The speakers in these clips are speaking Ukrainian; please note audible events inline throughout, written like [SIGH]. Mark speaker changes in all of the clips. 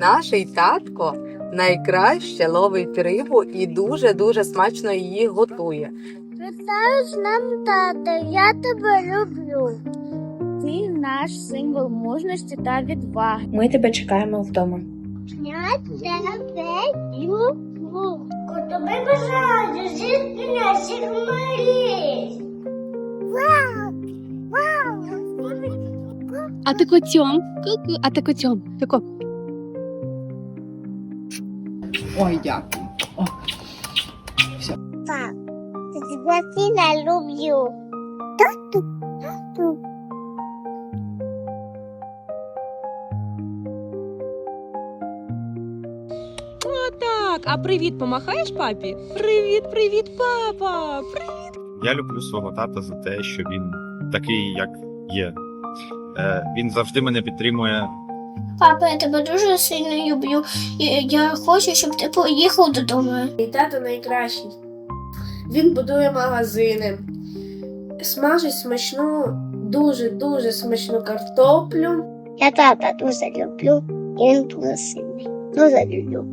Speaker 1: Наш татко найкраще ловить рибу і дуже-дуже смачно її готує.
Speaker 2: Вітаю з нами, тата, я тебе люблю. Ти наш символ мужності та відваги.
Speaker 3: Ми тебе чекаємо вдома.
Speaker 2: Я тебе люблю. Тобі бажаю жити наших мрій. Вау! Вау!
Speaker 4: А ти котьом? А ти котьом? Тако.
Speaker 1: Ой, дякую.
Speaker 2: Так, я тебя сильно люблю. Тату, тату.
Speaker 4: Так, а привіт помахаєш папі? Привіт, привіт, папа! Привіт.
Speaker 5: Я люблю свого тата за те, що він такий, як є. Е, він завжди мене підтримує.
Speaker 2: Папа, я тебе дуже сильно люблю. Я хочу, щоб ти поїхав додому.
Speaker 3: Мій тато найкращий. Він будує магазини, смажить смачну, дуже дуже смачну картоплю.
Speaker 2: Я тата дуже люблю. І він дуже сильний. Дуже люблю.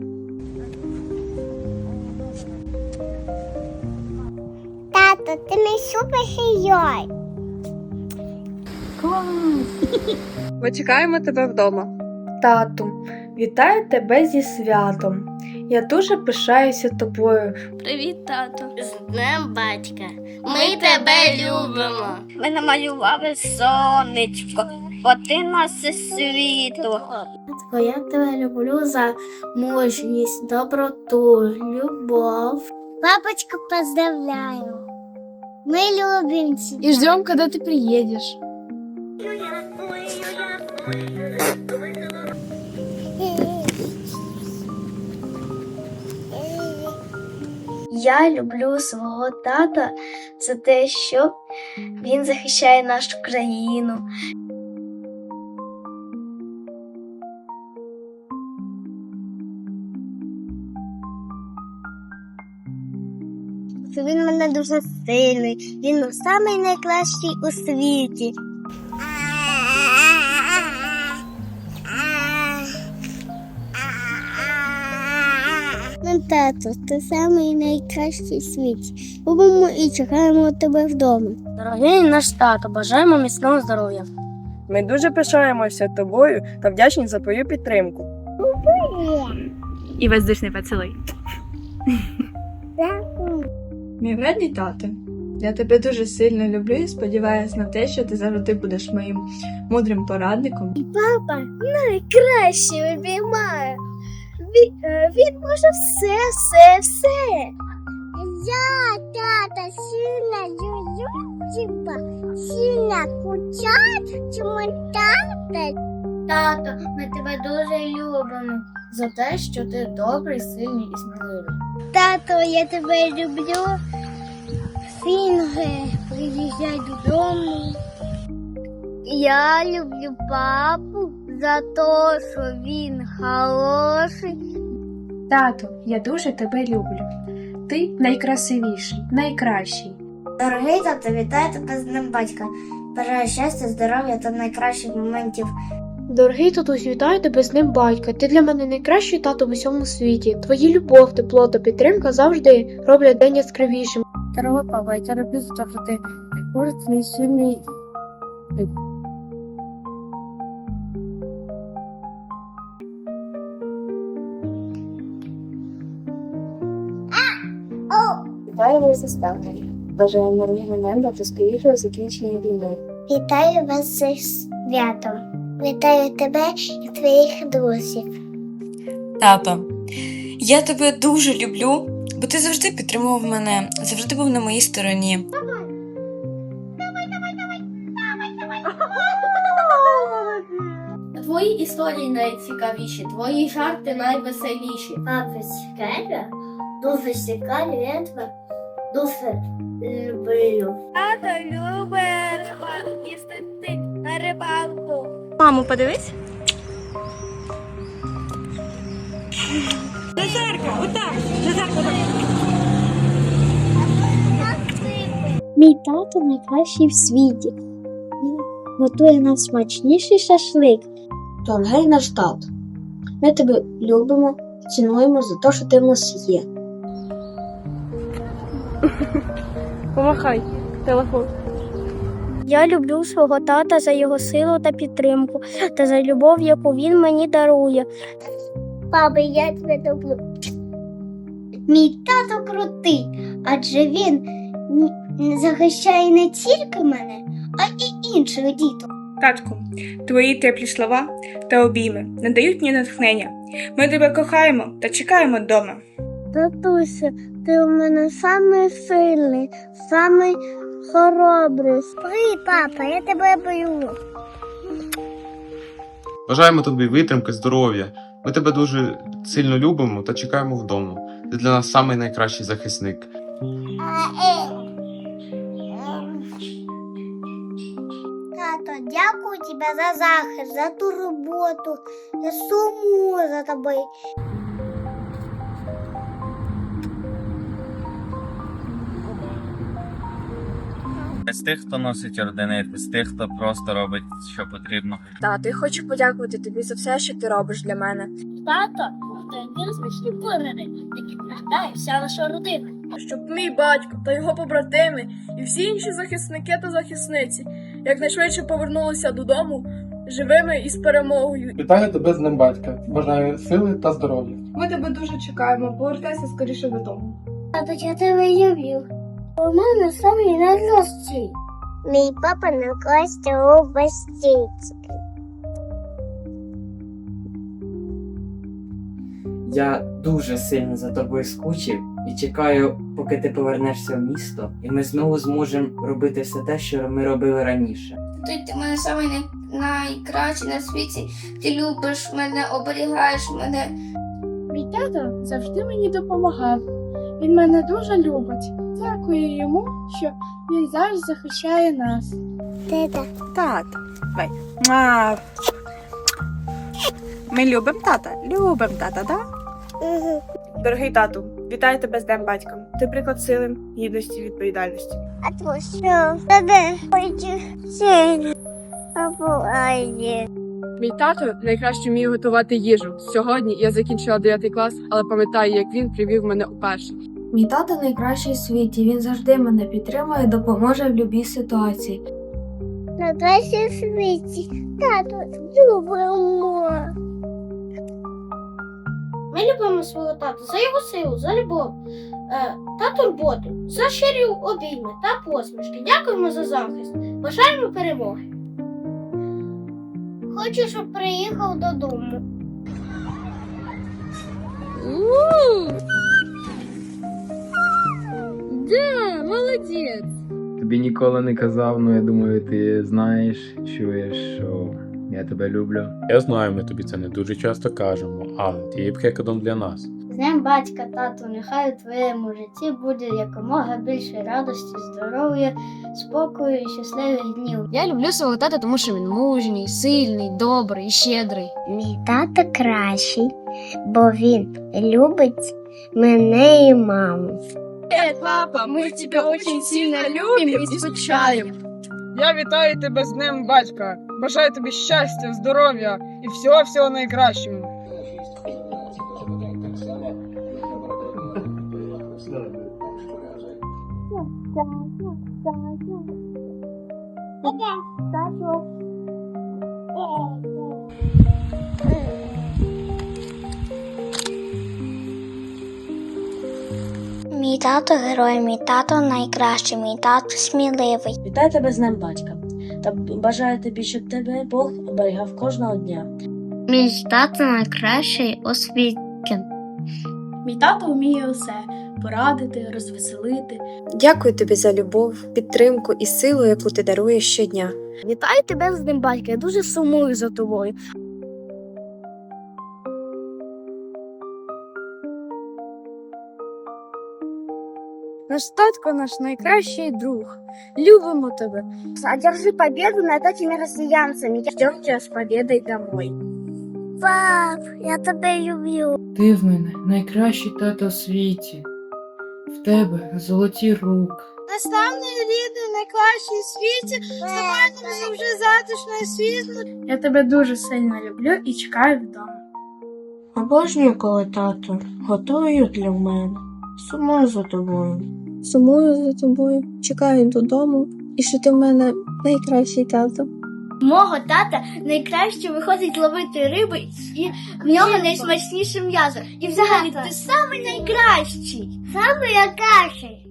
Speaker 2: Тато, ти мій супергерой.
Speaker 6: Ми чекаємо тебе вдома.
Speaker 3: Тату, вітаю тебе зі святом. Я дуже пишаюся тобою.
Speaker 2: Привіт, тато. З днем батька. Ми тебе любимо. Ми намалювали сонечко, бо ти наше світло. Я тебе люблю за мужність, доброту, любов. Папочка, поздравляю. Мы любим тебя.
Speaker 4: І ждем, коли ти приїдеш.
Speaker 7: Я люблю свого тата за те, що він захищає нашу країну.
Speaker 2: він мене дуже сильний. Він найкращий у світі. Тато, ти самий найкращий у світі. Любимо і чекаємо тебе вдома.
Speaker 7: Дорогий наш тато, бажаємо міцного здоров'я.
Speaker 6: Ми дуже пишаємося тобою та вдячні за твою підтримку.
Speaker 4: І воздушний поцілуй.
Speaker 8: Мій вредний тато, я тебе дуже сильно люблю і сподіваюся на те, що ти завжди будеш моїм мудрим порадником.
Speaker 2: І Папа найкраще обіймає. Він, е, він може все, все, все. Я тата сильно люблю тебе, сильно кучать, чому тата?
Speaker 7: Тато, ми тебе дуже любимо за те, що ти добрий, сильний і сміливий.
Speaker 2: Тато, я тебе люблю. Фінги, приїжджай додому. Я люблю папу за те, що він хороший.
Speaker 3: Тато, я дуже тебе люблю. Ти найкрасивіший, найкращий.
Speaker 7: Дорогий тато, вітаю тебе з ним батька. Бажаю щастя, здоров'я та найкращих моментів.
Speaker 3: Дорогий татусь, вітаю тебе з ним батька. Ти для мене найкращий тато в усьому світі. Твої любов, тепло та підтримка завжди роблять день яскравішим.
Speaker 7: Дорогой папа, я тебе люблю за те, що ти мужественний, сильний.
Speaker 3: Вітаю вас зі ставлення. Бажаю мирного неба та скорішого закінчення війни.
Speaker 2: Вітаю вас зі святом. Вітаю тебе і твоїх друзів.
Speaker 9: Тато, я тебе дуже люблю, бо ти завжди підтримував мене, завжди був на моїй стороні.
Speaker 7: Твої історії найцікавіші, твої жарти найвеселіші.
Speaker 2: Папа цікаві, дуже цікаві, я тебе дуже люблю. Тато любить їсти на рибалку.
Speaker 4: Маму, подивись.
Speaker 2: Мій тато найкращий в світі. Він готує нам смачніший шашлик.
Speaker 3: Дорогий наш тато,
Speaker 2: Ми тебе любимо, цінуємо за те, що ти в нас є. [LAUGHS]
Speaker 4: Помахай телефон.
Speaker 2: Я люблю свого тата за його силу та підтримку, та за любов, яку він мені дарує. Папа, я тебе люблю. Мій тато крутий, адже він захищає не тільки мене, а й інших діток.
Speaker 6: Татку, твої теплі слова та обійми надають мені натхнення. Ми тебе кохаємо та чекаємо вдома.
Speaker 2: Татуся, ти у мене самий сильний, самий хоробрий. Привіт, папа, я тебе бою.
Speaker 10: Бажаємо тобі витримки, здоров'я. Ми тебе дуже сильно любимо та чекаємо вдома. Ти для нас самий найкращий захисник.
Speaker 2: Тато, дякую тебе за захист, за ту роботу. Я сумую за тобою.
Speaker 5: З тих, хто носить ордени, з тих, хто просто робить, що потрібно.
Speaker 3: Тато, я хочу подякувати тобі за все, що ти робиш для мене.
Speaker 2: Тато, це один з вищих вигляди, який страждає вся наша родина.
Speaker 11: Щоб мій батько та його побратими і всі інші захисники та захисниці якнайшвидше повернулися додому живими і з перемогою.
Speaker 12: Вітаю тебе з Днем батька. Бажаю сили та здоров'я.
Speaker 11: Ми тебе дуже чекаємо. Повертайся скоріше додому.
Speaker 2: Тато, я тебе люблю. У мене самий найкращий. Мій папа найкращий у бастійці.
Speaker 13: Я дуже сильно за тобою скучив і чекаю, поки ти повернешся в місто, і ми знову зможемо робити все те, що ми робили раніше.
Speaker 7: Ти, ти мене самий най... найкращий на світі. Ти любиш мене, оберігаєш мене.
Speaker 3: Мій тато завжди мені допомагав. Він мене дуже любить. Дякую йому, що він завжди захищає нас.
Speaker 2: Тета.
Speaker 4: Тат. Давай. Муа. Ми любимо тата. Любимо тата, да? Дорогий тату, вітаю тебе з Днем батька. Ти приклад сили, гідності, відповідальності.
Speaker 2: А то що? Тебе хочу сильно.
Speaker 4: Мій тато найкраще вміє готувати їжу. Сьогодні я закінчила 9 клас, але пам'ятаю, як він привів мене у перший.
Speaker 3: Мій тато найкращий у світі. Він завжди мене підтримує і допоможе в будь-якій ситуації.
Speaker 2: На кращій світі. Тату, любимо.
Speaker 7: Ми любимо свого тата за його силу, за любов е, та турботу, за щирі обійми та посмішки. Дякуємо за захист. Бажаємо перемоги.
Speaker 2: Хочу, щоб приїхав додому.
Speaker 14: Да, молодець.
Speaker 12: Тобі ніколи не казав, але я думаю, ти знаєш, чуєш, що я тебе люблю.
Speaker 10: Я знаю, ми тобі це не дуже часто кажемо, але ти є прикладом для нас.
Speaker 7: З Днем батька, тату, нехай у твоєму житті буде якомога більше радості, здоров'я, спокою і щасливих днів.
Speaker 14: Я люблю свого тата, тому що він мужній, сильний, добрий, щедрий.
Speaker 2: Мій тато кращий, бо він любить мене і маму.
Speaker 11: Папа, ми тебе дуже сильно любимо і скучаємо.
Speaker 4: Я вітаю тебе з Днем батька. Бажаю тобі щастя, здоров'я і всього всього найкращого.
Speaker 2: Мій тато герой, мій тато найкращий, мій тато сміливий.
Speaker 3: Вітаю тебе з Днем батька. Та бажаю тобі, щоб тебе Бог оберігав кожного дня.
Speaker 2: Мій тато найкращий у.
Speaker 3: Мій тато вміє усе порадити, розвеселити.
Speaker 11: Дякую тобі за любов, підтримку і силу, яку ти даруєш щодня.
Speaker 2: Вітаю тебе з Днем батька, я дуже сумую за тобою.
Speaker 3: Наш татко наш найкращий друг. Любимо тебе.
Speaker 2: Одержи победу над этими россиянцами.
Speaker 3: Ждем тебя с победой домой.
Speaker 2: Пап, я тебе люблю.
Speaker 12: Ти в мене найкращий тато у світі. В тебе золоті руки.
Speaker 2: Наставний рідний, найкращий в світі, з тобою завжди затишно і світло.
Speaker 3: Я тебе дуже сильно люблю і чекаю вдома.
Speaker 15: Обожнюю, коли тато готує для мене. Сумую за тобою.
Speaker 6: Сумую за тобою, чекаю додому, і що ти в мене найкращий тато.
Speaker 15: Мого тата найкраще виходить ловити риби, і в нього найсмачніше м'ясо. І взагалі ти самий найкращий. Самий найкращий.